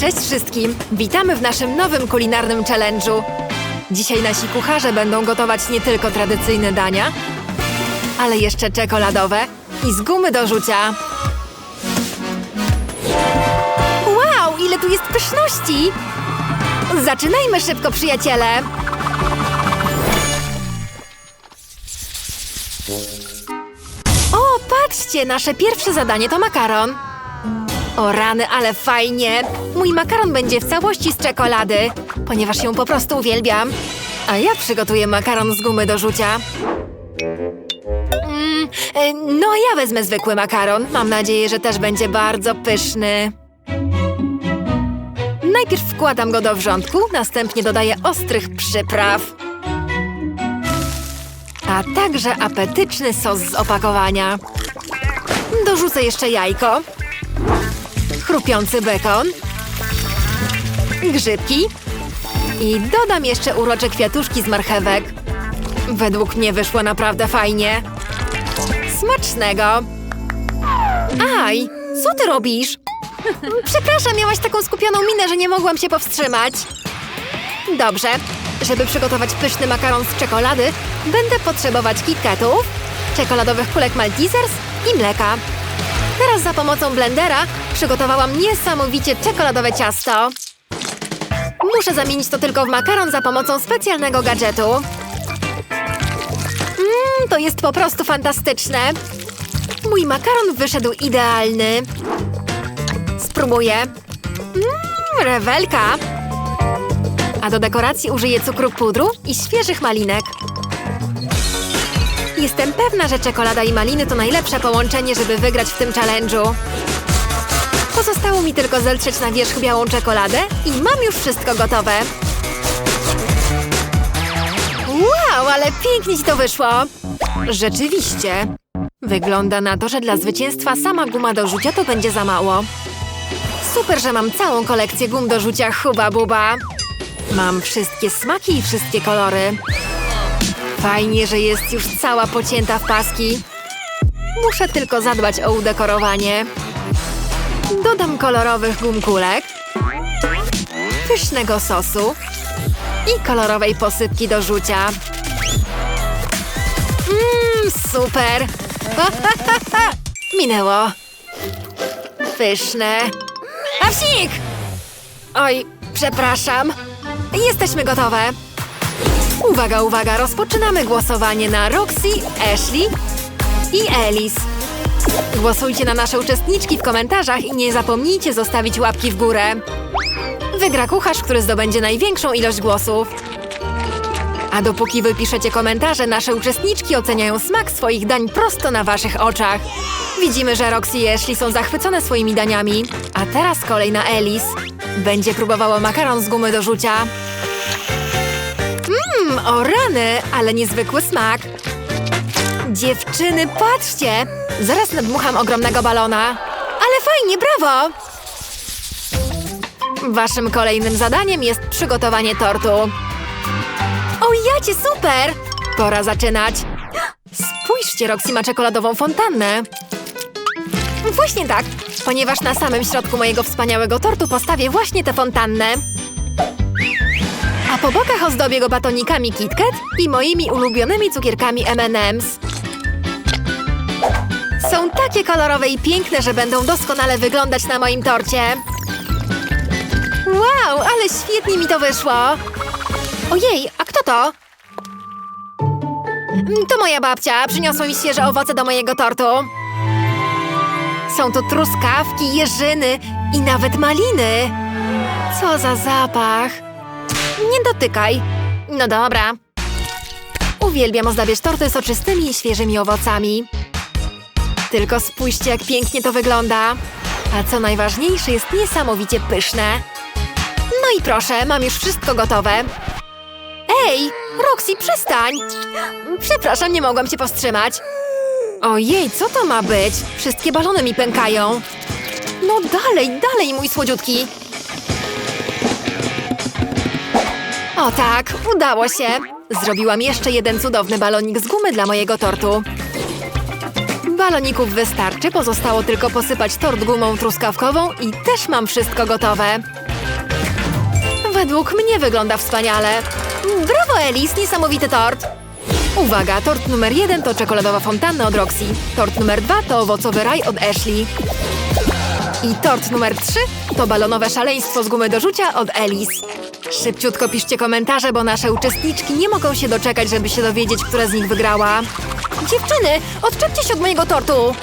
Cześć wszystkim! Witamy w naszym nowym kulinarnym challenge'u. Dzisiaj nasi kucharze będą gotować nie tylko tradycyjne dania, ale jeszcze czekoladowe i z gumy do rzucia. Wow, ile tu jest pyszności! Zaczynajmy szybko, przyjaciele! O, patrzcie, nasze pierwsze zadanie to makaron. O rany, ale fajnie! Mój makaron będzie w całości z czekolady, ponieważ ją po prostu uwielbiam. A ja przygotuję makaron z gumy do rzucia. Mm, e, no, ja wezmę zwykły makaron. Mam nadzieję, że też będzie bardzo pyszny. Najpierw wkładam go do wrzątku, następnie dodaję ostrych przypraw. A także apetyczny sos z opakowania. Dorzucę jeszcze jajko chrupiący bekon, grzybki i dodam jeszcze urocze kwiatuszki z marchewek. Według mnie wyszło naprawdę fajnie. Smacznego! Aj, co ty robisz? Przepraszam, miałaś taką skupioną minę, że nie mogłam się powstrzymać. Dobrze, żeby przygotować pyszny makaron z czekolady, będę potrzebować kitkatów, czekoladowych kulek Maltesers i mleka. Teraz za pomocą blendera przygotowałam niesamowicie czekoladowe ciasto. Muszę zamienić to tylko w makaron za pomocą specjalnego gadżetu. Mmm, to jest po prostu fantastyczne. Mój makaron wyszedł idealny. Spróbuję. Mmm, rewelka. A do dekoracji użyję cukru pudru i świeżych malinek. Jestem pewna, że czekolada i maliny to najlepsze połączenie, żeby wygrać w tym challenge'u. Pozostało mi tylko zeltrzeć na wierzch białą czekoladę i mam już wszystko gotowe. Wow, ale pięknie ci to wyszło! Rzeczywiście. Wygląda na to, że dla zwycięstwa sama guma do rzucia to będzie za mało. Super, że mam całą kolekcję gum do rzucia Huba Buba. Mam wszystkie smaki i wszystkie kolory. Fajnie, że jest już cała pocięta w paski. Muszę tylko zadbać o udekorowanie. Dodam kolorowych gumkulek, pysznego sosu i kolorowej posypki do rzucia. Mmm, super! Minęło. Pyszne. A wsik! Oj, przepraszam. Jesteśmy gotowe. Uwaga, uwaga, rozpoczynamy głosowanie na Roxy, Ashley i Alice. Głosujcie na nasze uczestniczki w komentarzach i nie zapomnijcie zostawić łapki w górę. Wygra kucharz, który zdobędzie największą ilość głosów. A dopóki wy piszecie komentarze, nasze uczestniczki oceniają smak swoich dań prosto na waszych oczach. Widzimy, że Roxy i Ashley są zachwycone swoimi daniami. A teraz kolej na Alice. Będzie próbowała makaron z gumy do rzucia. O rany, ale niezwykły smak. Dziewczyny, patrzcie! Zaraz nadmucham ogromnego balona. Ale fajnie, brawo! Waszym kolejnym zadaniem jest przygotowanie tortu. O, jacie, super! Pora zaczynać. Spójrzcie, Roxy ma czekoladową fontannę. Właśnie tak, ponieważ na samym środku mojego wspaniałego tortu postawię właśnie tę fontannę. Po bokach ozdobię go batonikami KitKat i moimi ulubionymi cukierkami M&M's. Są takie kolorowe i piękne, że będą doskonale wyglądać na moim torcie. Wow, ale świetnie mi to wyszło! Ojej, a kto to? Mm, To moja babcia. Przyniosła mi świeże owoce do mojego tortu. Są tu truskawki, jeżyny i nawet maliny. Co za zapach! Nie dotykaj. No dobra. Uwielbiam ozdabiać torty soczystymi i świeżymi owocami. Tylko spójrzcie, jak pięknie to wygląda. A co najważniejsze, jest niesamowicie pyszne. No i proszę, mam już wszystko gotowe. Ej, Roxy, przestań! Przepraszam, nie mogłam cię powstrzymać. Ojej, co to ma być? Wszystkie balony mi pękają. No dalej, dalej, mój słodziutki. O tak, udało się. Zrobiłam jeszcze jeden cudowny balonik z gumy dla mojego tortu. Baloników wystarczy, pozostało tylko posypać tort gumą truskawkową i też mam wszystko gotowe. Według mnie wygląda wspaniale. Brawo, Elis, niesamowity tort. Uwaga, tort numer jeden to czekoladowa fontanna od Roxy. Tort numer dwa to owocowy raj od Ashley. I tort numer trzy to balonowe szaleństwo z gumy do rzucia od Elis. Szybciutko piszcie komentarze, bo nasze uczestniczki nie mogą się doczekać, żeby się dowiedzieć, która z nich wygrała. Dziewczyny, odczepcie się od mojego tortu!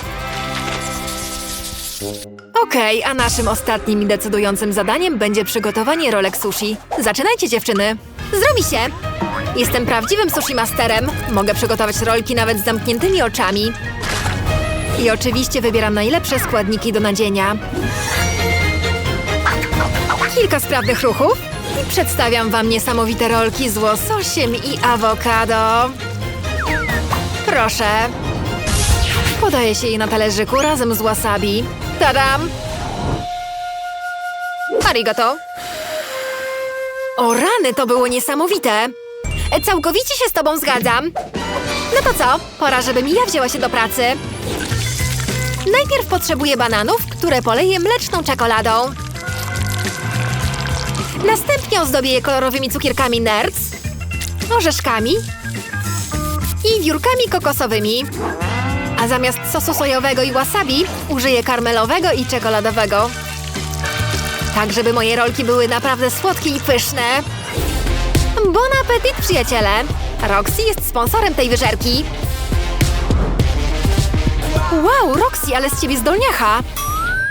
Okej, a naszym ostatnim i decydującym zadaniem będzie przygotowanie rolek sushi. Zaczynajcie, dziewczyny! Zrobi się! Jestem prawdziwym sushi masterem. Mogę przygotować rolki nawet z zamkniętymi oczami. I oczywiście wybieram najlepsze składniki do nadzienia. Kilka sprawnych ruchów i przedstawiam wam niesamowite rolki z łososiem i awokado. Proszę. Podaje się je na talerzyku razem z wasabi. Tadam! Arigato. O rany, to było niesamowite. Całkowicie się z tobą zgadzam. No to co? Pora, żebym ja wzięła się do pracy. Najpierw potrzebuję bananów, które poleję mleczną czekoladą. Następnie ozdobię je kolorowymi cukierkami Nerds, orzeszkami i wiórkami kokosowymi. A zamiast sosu sojowego i wasabi użyję karmelowego i czekoladowego. Tak, żeby moje rolki były naprawdę słodkie i pyszne. Bon appetit, przyjaciele! Roxy jest sponsorem tej wyżerki. Wow, Roxy, ale z ciebie zdolniacha!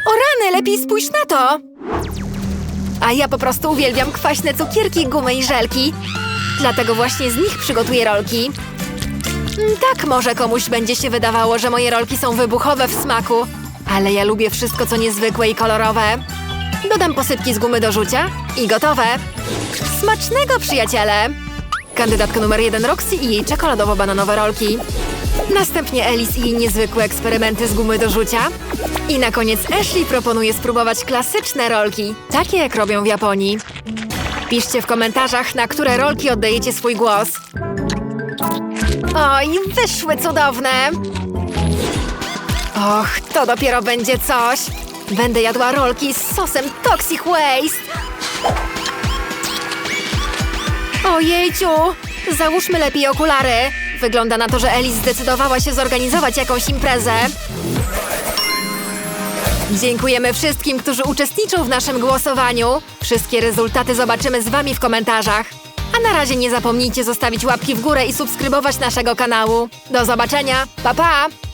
O rany, lepiej spójrz na to! A ja po prostu uwielbiam kwaśne cukierki, gumy i żelki. Dlatego właśnie z nich przygotuję rolki. Mm, Tak może komuś będzie się wydawało, że moje rolki są wybuchowe w smaku. Ale ja lubię wszystko, co niezwykłe i kolorowe. Dodam posypki z gumy do rzucia i gotowe. Smacznego, przyjaciele! Kandydatka numer jeden Roxy i jej czekoladowo-bananowe rolki. Następnie Alice i jej niezwykłe eksperymenty z gumy do rzucia. I na koniec Ashley proponuje spróbować klasyczne rolki, takie jak robią w Japonii. Piszcie w komentarzach, na które rolki oddajecie swój głos. Oj, wyszły cudowne! Och, to dopiero będzie coś! Będę jadła rolki z sosem Toxic Waste! Ojejciu! Załóżmy lepiej okulary. Wygląda na to, że Alice zdecydowała się zorganizować jakąś imprezę. Dziękujemy wszystkim, którzy uczestniczą w naszym głosowaniu. Wszystkie rezultaty zobaczymy z wami w komentarzach. A na razie nie zapomnijcie zostawić łapki w górę i subskrybować naszego kanału. Do zobaczenia. Pa pa!